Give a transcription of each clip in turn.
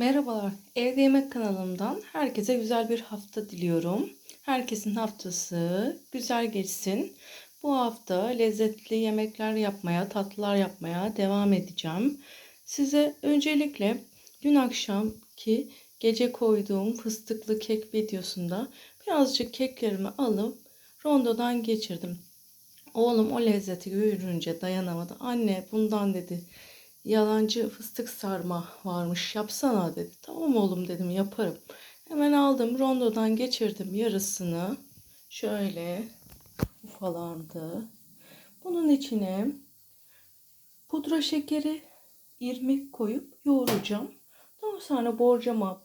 Merhabalar, Evde Yemek kanalımdan herkese güzel bir hafta diliyorum. Herkesin haftası güzel geçsin. Bu hafta lezzetli yemekler yapmaya, tatlılar yapmaya devam edeceğim. Size öncelikle dün akşamki gece koyduğum fıstıklı kek videosunda birazcık keklerimi alıp rondodan geçirdim. Oğlum o lezzeti görünce dayanamadı. Anne bundan dedi yalancı fıstık sarma varmış yapsana dedi. Tamam oğlum dedim yaparım. Hemen aldım rondodan geçirdim yarısını. Şöyle ufalandı. Bunun içine pudra şekeri, irmik koyup yoğuracağım. Daha sonra borcama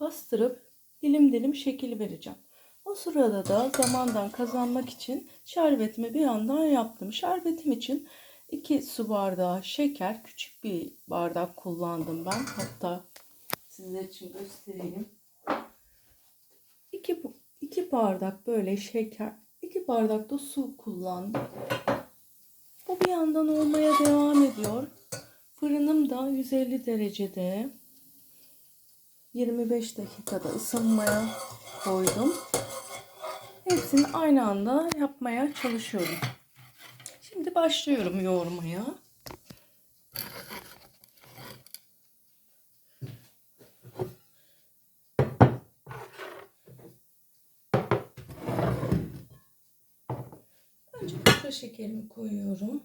bastırıp dilim dilim şekil vereceğim. O sırada da zamandan kazanmak için şerbetimi bir yandan yaptım. Şerbetim için 2 su bardağı şeker, küçük bir bardak kullandım ben. Hatta sizler için göstereyim. 2 2 bardak böyle şeker, 2 bardak da su kullandım. Bu bir yandan olmaya devam ediyor. Fırınım da 150 derecede 25 dakikada ısınmaya koydum. Hepsini aynı anda yapmaya çalışıyorum. Şimdi başlıyorum yoğurmaya. Önce pudra şekerimi koyuyorum.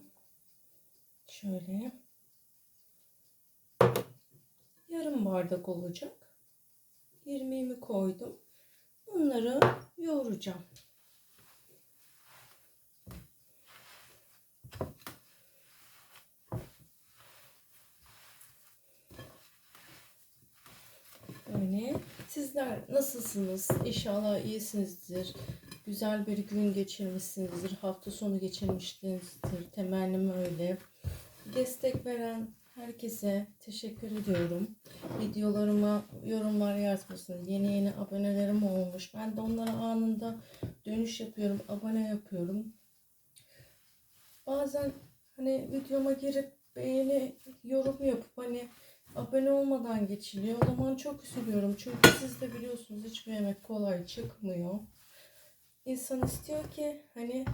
Şöyle. Yarım bardak olacak. İrmiğimi koydum. Bunları yoğuracağım. Öyle. Sizler nasılsınız? İnşallah iyisinizdir. Güzel bir gün geçirmişsinizdir. Hafta sonu geçirmişsinizdir. Temennim öyle. Destek veren herkese teşekkür ediyorum. Videolarıma yorumlar yazmasın. Yeni yeni abonelerim olmuş. Ben de onlara anında dönüş yapıyorum. Abone yapıyorum. Bazen hani videoma girip beğeni yorum yapıp hani abone olmadan geçiliyor. O zaman çok üzülüyorum. Çünkü siz de biliyorsunuz hiçbir yemek kolay çıkmıyor. İnsan istiyor ki hani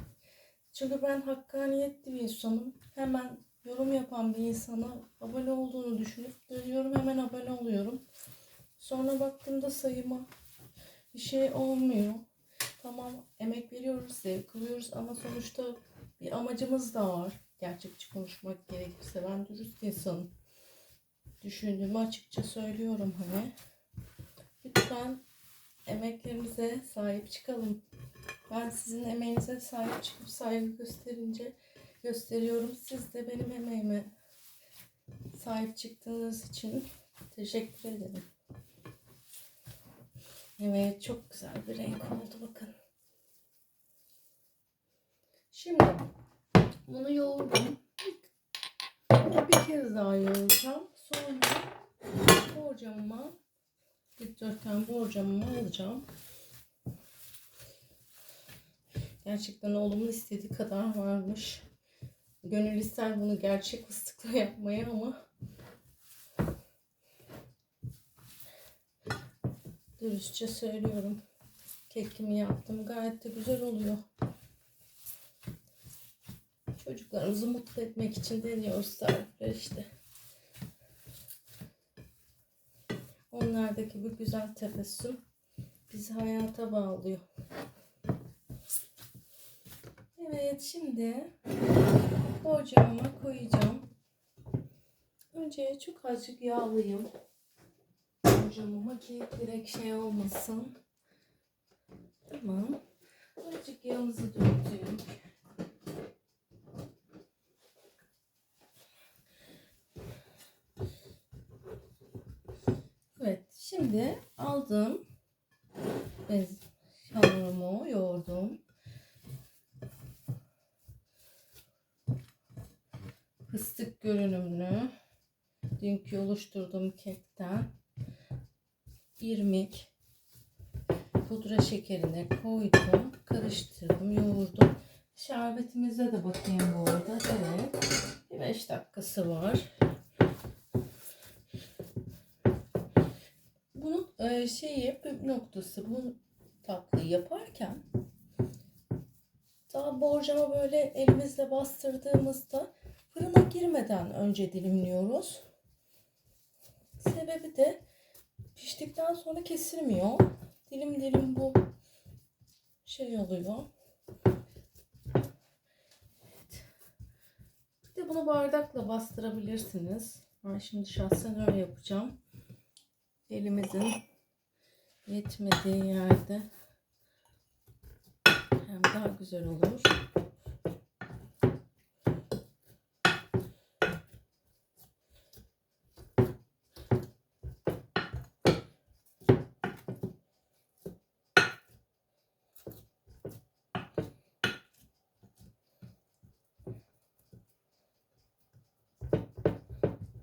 çünkü ben hakkaniyetli bir insanım. Hemen yorum yapan bir insana abone olduğunu düşünüp dönüyorum hemen abone oluyorum. Sonra baktığımda sayıma bir şey olmuyor. Tamam emek veriyoruz, zevk alıyoruz ama sonuçta bir amacımız da var. Gerçekçi konuşmak gerekirse ben dürüst insanım düşündüğümü açıkça söylüyorum hani. Lütfen emeklerimize sahip çıkalım. Ben sizin emeğinize sahip çıkıp saygı gösterince gösteriyorum. Siz de benim emeğime sahip çıktığınız için teşekkür ederim. Evet çok güzel bir renk oldu bakın. Şimdi bunu yoğurdum. Bir kez daha yoğuracağım. Borcamıma dikdörtgen borcamımı alacağım. Gerçekten oğlumun istediği kadar varmış. Gönül ister bunu gerçek fıstıkla yapmayı ama dürüstçe söylüyorum. Kekimi yaptım. Gayet de güzel oluyor. Çocuklarımızı mutlu etmek için deniyoruz tarifler işte. Onlardaki bu güzel tebessüm bizi hayata bağlıyor. Evet şimdi borcamıma koyacağım. Önce çok azıcık yağlayayım. Borcamıma ki direkt şey olmasın. Tamam. Azıcık yağımızı döktük. Evet, şimdi aldım. Bez hamurumu yoğurdum. Fıstık görünümlü dünkü oluşturduğum kekten irmik pudra şekerine koydum. Karıştırdım, yoğurdum. Şerbetimize de bakayım bu arada. Evet. Bir 5 dakikası var. Şeyi püf noktası bu tatlıyı yaparken daha borcama böyle elimizle bastırdığımızda fırına girmeden önce dilimliyoruz. Sebebi de piştikten sonra kesilmiyor. Dilim dilim bu şey oluyor. Evet. Bir de bunu bardakla bastırabilirsiniz. Ben şimdi şahsen öyle yapacağım. Elimizin yetmediği yerde hem daha güzel olur.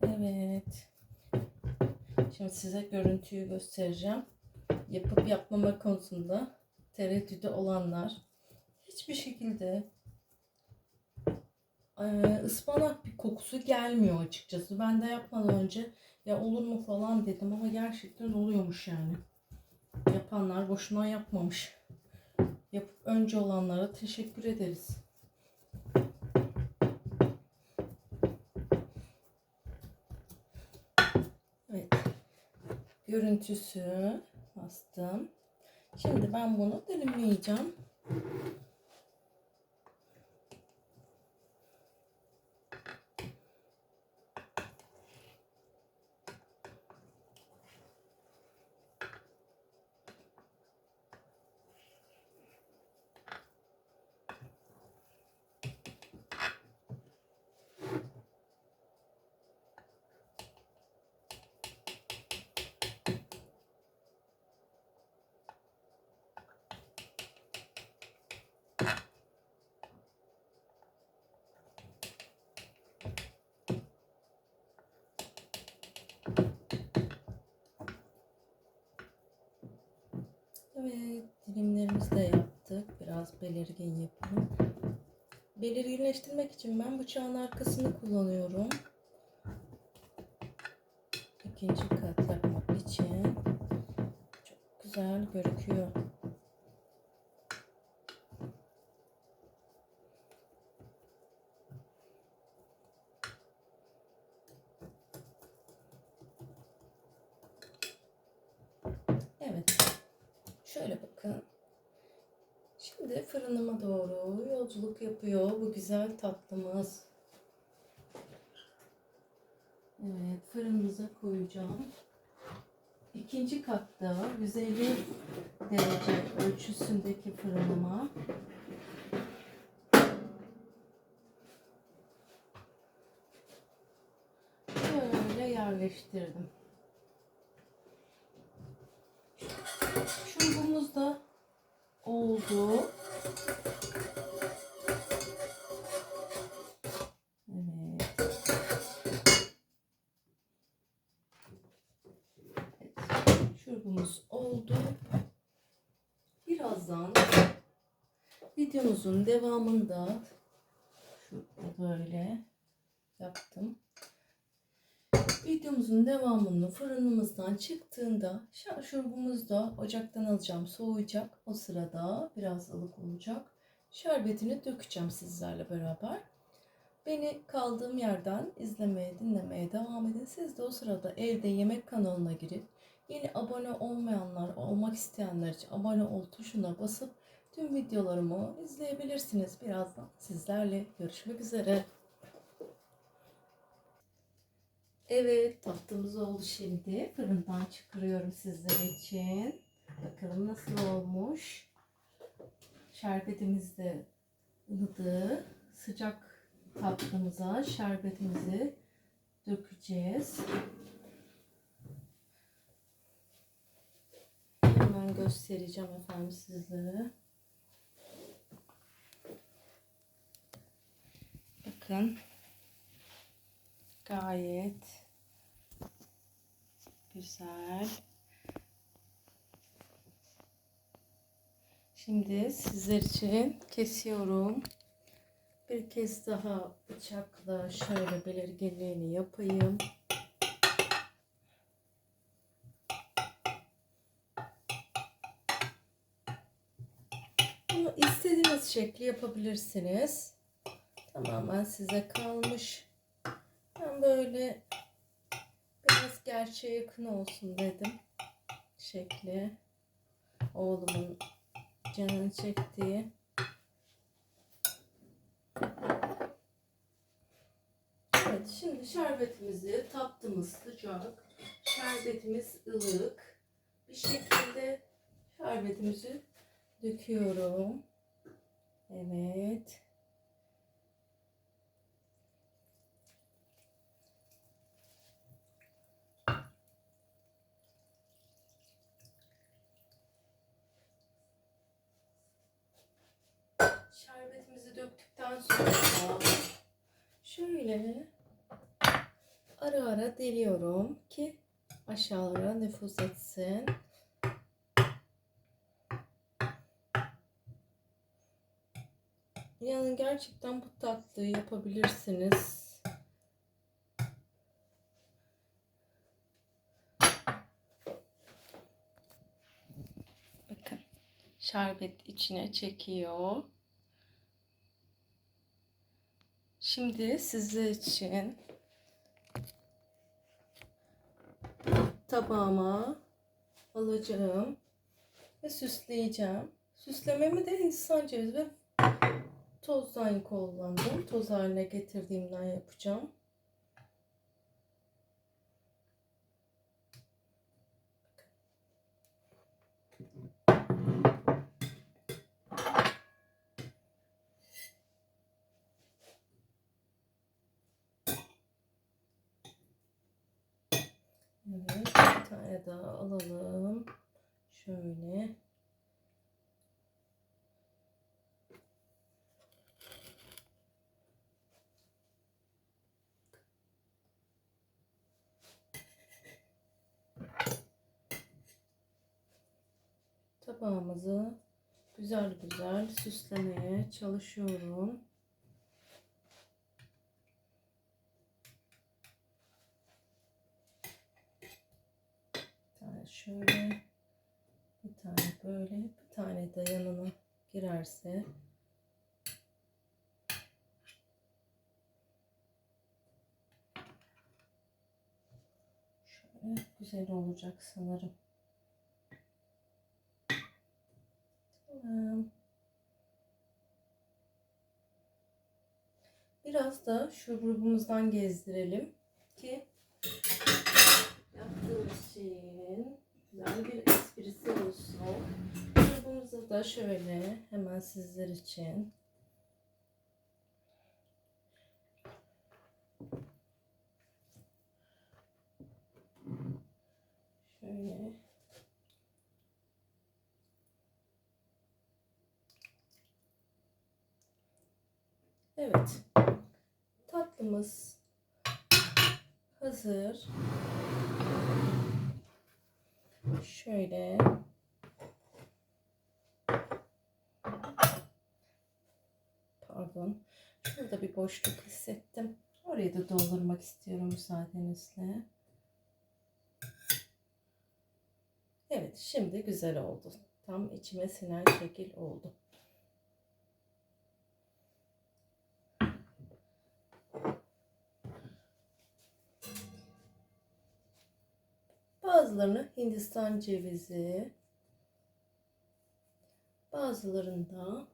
Evet. Şimdi size görüntüyü göstereceğim. Yapıp yapmama konusunda tereddütü olanlar hiçbir şekilde e, ıspanak bir kokusu gelmiyor açıkçası. Ben de yapmadan önce ya olur mu falan dedim ama gerçekten oluyormuş yani. Yapanlar boşuna yapmamış. Yapıp önce olanlara teşekkür ederiz. Evet. Görüntüsü bastım. Şimdi ben bunu dilimleyeceğim. Evet, dilimlerimizi de yaptık. Biraz belirgin yapalım. Belirginleştirmek için ben bıçağın arkasını kullanıyorum. İkinci kat yapmak için. Çok güzel gözüküyor. Evet. Şöyle bakın. Şimdi fırınıma doğru yolculuk yapıyor bu güzel tatlımız. Evet fırınımıza koyacağım. İkinci katta 150 derece ölçüsündeki fırınıma böyle yerleştirdim. Şurubumuz da oldu. Evet. Evet. Şurubumuz oldu. Birazdan videomuzun devamında şurada böyle yaptım. Videomuzun devamını fırınımızdan çıktığında şurubumuzu da ocaktan alacağım soğuyacak. O sırada biraz ılık olacak. Şerbetini dökeceğim sizlerle beraber. Beni kaldığım yerden izlemeye, dinlemeye devam edin. Siz de o sırada evde yemek kanalına girip yeni abone olmayanlar, olmak isteyenler için abone ol tuşuna basıp tüm videolarımı izleyebilirsiniz. Birazdan sizlerle görüşmek üzere. Evet tatlımız oldu şimdi. Fırından çıkarıyorum sizler için. Bakalım nasıl olmuş. Şerbetimiz de ılıdı. Sıcak tatlımıza şerbetimizi dökeceğiz. Hemen göstereceğim efendim sizlere. Bakın. Gayet Güzel. Şimdi sizler için kesiyorum. Bir kez daha bıçakla şöyle belirginliğini yapayım. Bunu istediğiniz şekli yapabilirsiniz. Tamamen size kalmış. Ben böyle gerçeğe yakın olsun dedim. Şekli. Oğlumun canını çektiği. Evet şimdi şerbetimizi tattığımız sıcak. Şerbetimiz ılık. Bir şekilde şerbetimizi döküyorum. Evet. Şerbetimizi şöyle ara ara deliyorum ki aşağılara nüfuz etsin. Yani gerçekten bu tatlıyı yapabilirsiniz. Bakın şerbet içine çekiyor. Şimdi sizler için tabağıma alacağım ve süsleyeceğim. Süslememi de Hindistan cevizi ve tozdan kullandım. Toz haline getirdiğimden yapacağım. Evet, bir tane daha alalım. Şöyle. Tabağımızı güzel güzel süslemeye çalışıyorum. Bir tane şöyle, bir tane böyle, bir tane de yanına girerse şöyle güzel olacak sanırım. Tamam. Biraz da şu grubumuzdan gezdirelim ki yaptığımız şeyin güzel bir esprisi olsun. Grubumuzu da şöyle hemen sizler için şöyle Evet. Tatlımız hazır. Şöyle. Pardon. Şurada bir boşluk hissettim. Orayı da doldurmak istiyorum müsaadenizle. Evet, şimdi güzel oldu. Tam içime sinen şekil oldu. Bazılarını Hindistan cevizi, bazılarında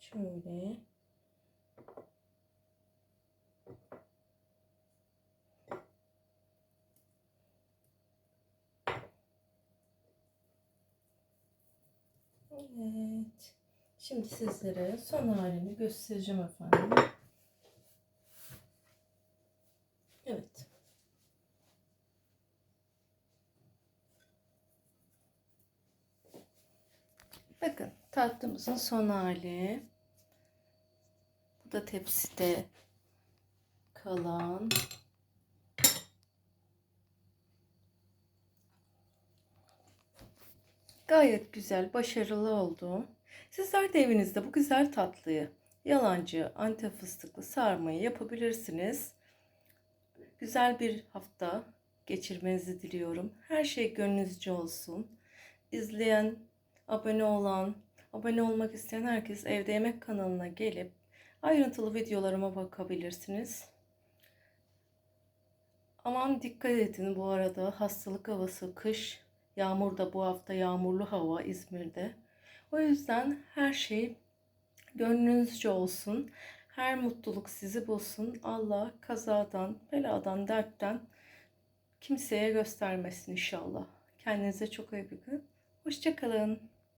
şöyle Evet. Şimdi sizlere son halini göstereceğim efendim. Evet. Bakın tatlımızın son hali. Bu da tepside kalan. Gayet güzel, başarılı oldu. Sizler de evinizde bu güzel tatlıyı, yalancı, antep fıstıklı sarmayı yapabilirsiniz. güzel bir hafta geçirmenizi diliyorum. Her şey gönlünüzce olsun. İzleyen, abone olan, abone olmak isteyen herkes Evde Yemek kanalına gelip ayrıntılı videolarıma bakabilirsiniz. Aman dikkat edin bu arada hastalık havası kış yağmur da bu hafta yağmurlu hava İzmir'de. O yüzden her şey gönlünüzce olsun. Her mutluluk sizi bulsun. Allah kazadan, beladan, dertten kimseye göstermesin inşallah. Kendinize çok iyi bakın. Hoşçakalın.